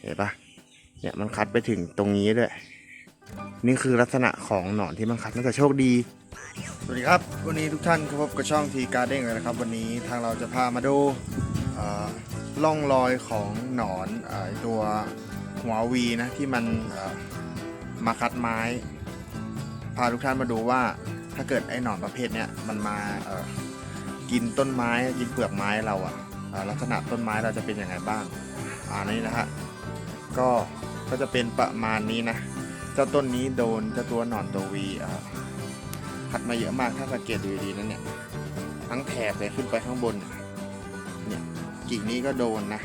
เห็นปะเนี่ยมันคัดไปถึงตรงนี้ด้วย นี่คือลักษณะของหนอนที่มันคัดน่าจะโชคดีสวัสดีครับ วันนี้ทุกท่านพบกับช่องทีการ์เด้งเลยนะครับ วันนี้ทางเราจะพามาดูเอ่องรอยของหนอนอตัวหัววีนะที่มันมาคัดไม้ พาทุกท่านมาดูว่าถ้าเกิดไอ้หนอนประเภทเนี้ยมันมากินต้นไม้กินเปลือกไม้เราอะอะลักษณะต้นไม้เราจะเป็นยังไงบ้างอ่านี่นะฮะ ก็ก็จะเป็นประมาณนี้นะเจ้าต้นนี้โดนเจ้าตัวหนอนตัววีเอ่อคัดมาเยอะมากถ้าสังเกตดูดีๆนั่นเนี่ยทั้งแถบเลยขึ้นไปข้างบนเนี่ยกิ่งนี้ก็โดนนะ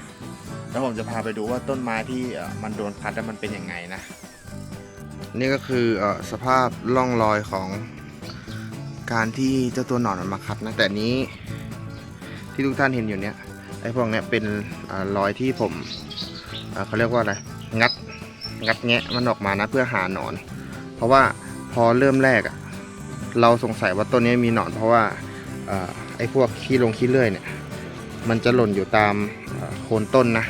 แล้วผมจะพาไปดูว่าต้นไม้ที่มันโดนคัดแล้วมันเป็นยังไงนะ นี่ก็คืออสภาพร่องรอยของการที่เจ้าตัวหนอนมันมาคัดนะแต่นี้ที่ทุกท่านเห็นอยู่เนี่ยไอ้พวกเนี้ยเป็นอรอยที่ผม เเขาเรียกว่าอะไรงัดงัดแงะมันออกมานะเพื่อหาหนอน เพราะว่าพอเริ่มแรกอะเราสงสัยว่าต้นนี้มีหนอน เพราะว่าอไอ้พวกขี้ลงขี้เลื่อยเนี่ยมันจะหล่นอยู่ตามโคนต้นนะ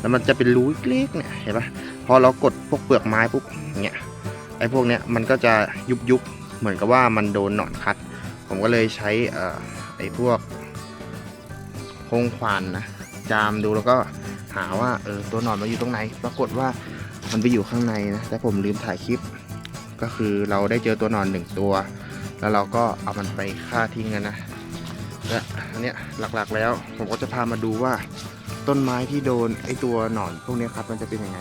แล้วมันจะเป็นรูเล็กๆเนี่ยเห็นปะพอเรากดพวกเปลือกไม้ปุ๊บเงี้ยไอ้พวกเนี้ยมันก็จะยุบยุบๆเหมือนกับว่ามันโดนหนอนคัด ผมก็เลยใช้อไอ้พวกโคงควานนะจามดูแล้วก็ หาว่าเออตัวหนอนมันอยู่ตรงไหน ปรากฏว่ามันไปอยู่ข้างในนะแต่ผมลืมถ่ายคลิป ก็คือเราได้เจอตัวหนอนหนึ่งตัว แล้วเราก็เอามันไปฆ่าทิ้งกันนะและอันเนี้ยหลักๆแล้วผมก็จะพามาดูว่าต้นไม้ที่โดนไอตัวหนอนพวกนี้ครับมันจะเป็นยังไง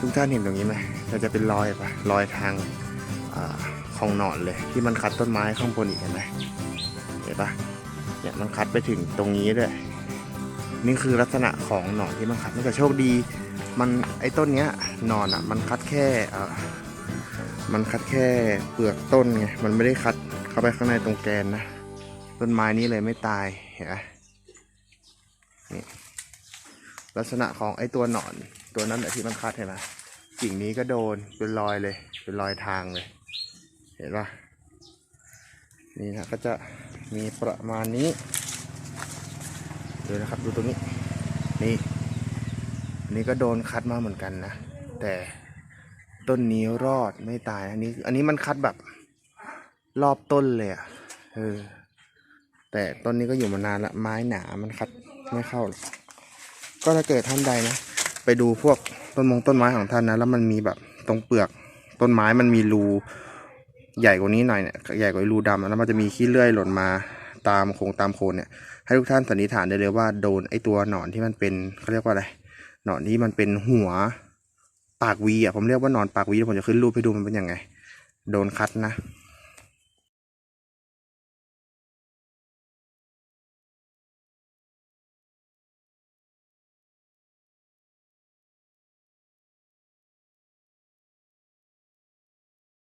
ทุกท่านเห็นตรงนี้ไหมเราจะเป็นรอยปะรอยทางอของหนอนเลย ที่มันคัดต้นไม้ข้างบนอีกเห็นไหมเห็นปะเนี่ยมันคัดไปถึงตรงนี้ด้วย นี่คือลักษณะของหนอนที่มันคัดน่าจะโชคดี มันไอ้ต้นเนี้ยหนอนอะ มันคัดแค่มันคัดแค่เปลือกต้นไงมันไม่ได้คัดเข้าไปข้างในตรงแกนนะต้นไม้นี้เลยไม่ตายเห็นไหมนี่ลักษณะของไอ้ตัวหนอน ตัวนั้นแหละที่มันคัดเห็นไหมกิ่งนี้ก็โดนเป็นรอยเลย เป็นรอยทางเลย เห็นปะนี่นะก็จะมีประมาณนี้ ดูนะครับ ดูตรงนี้ นี่อันนี้ก็โดนคัดมาเหมือนกันนะ แต่ต้นนี้รอดไม่ตาย อันนี้ อันนี้มันคัดแบบรอบต้นเลยอะ่ะเออ แต่ต้นนี้ก็อยู่มานานละ ไม้หนา มันคัดไม่เข้าหรอกก็ถ้าเกิดท่านใดนะ ไปดูพวกต้นมงต้นไม้ของท่านนะ แล้วมันมีแบบตรงเปลือกต้นไม้มันมีรูใหญ่กว่านี้หน่อยเนี่ย ใหญ่กว่ารูดำแล้วมันจะมีขี้เลื่อยหล่นมา ตามโครงตามโคนเนี่ยให้ทุกท่านสันนิษฐานได้เลยว่าโดนไอตัวหนอนที่มันเป็นเขาเรียกว่าอะไรหนอนที่มันเป็นหัวปากวีอะผมเรียกว่าหนอนปากวีผมจะขึ้นรูปให้ดูมันเป็นยังไง โดนคัดนะ